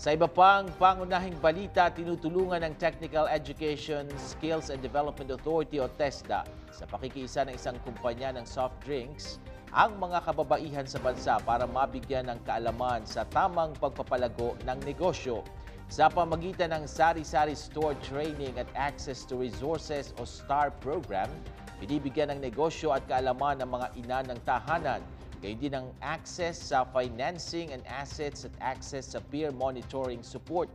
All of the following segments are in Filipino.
Sa iba pang pangunahing balita, tinutulungan ng Technical Education Skills and Development Authority o TESDA sa pakikiisa ng isang kumpanya ng soft drinks ang mga kababaihan sa bansa para mabigyan ng kaalaman sa tamang pagpapalago ng negosyo. Sa pamagitan ng Sari-Sari Store Training at Access to Resources o STAR program, binibigyan ng negosyo at kaalaman ng mga ina ng tahanan gayon din ang access sa financing and assets at access sa peer monitoring support.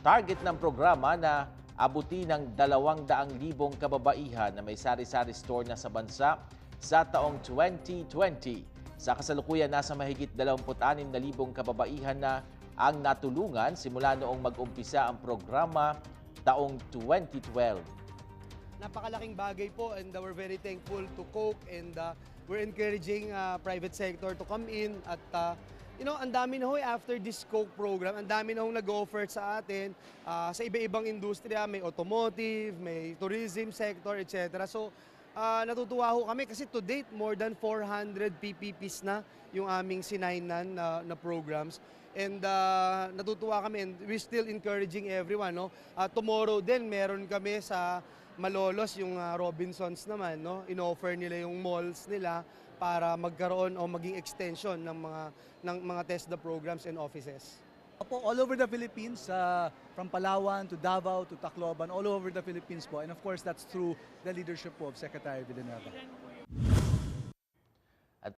Target ng programa na abuti ng 200,000 kababaihan na may sari-sari store na sa bansa sa taong 2020. Sa kasalukuyan, nasa mahigit 26,000 kababaihan na ang natulungan simula noong mag-umpisa ang programa taong 2012. Napakalaking bagay po and uh, we're very thankful to Coke and uh, we're encouraging uh, private sector to come in at uh, you know, ang dami na ho eh, after this Coke program, ang dami na ho nag-offer sa atin uh, sa iba-ibang industriya, may automotive, may tourism sector, etc. So, uh, natutuwa ho kami kasi to date, more than 400 PPPs na yung aming sinainan na, na programs. And uh, natutuwa kami and we're still encouraging everyone. No? Uh, tomorrow din, meron kami sa Malolos, yung uh, Robinsons naman. No? In-offer nila yung malls nila para magkaroon o maging extension ng mga ng mga TESDA programs and offices. Po, all over the Philippines, uh, from Palawan to Davao to Tacloban, all over the Philippines po. And of course, that's through the leadership po of Secretary Villanueva.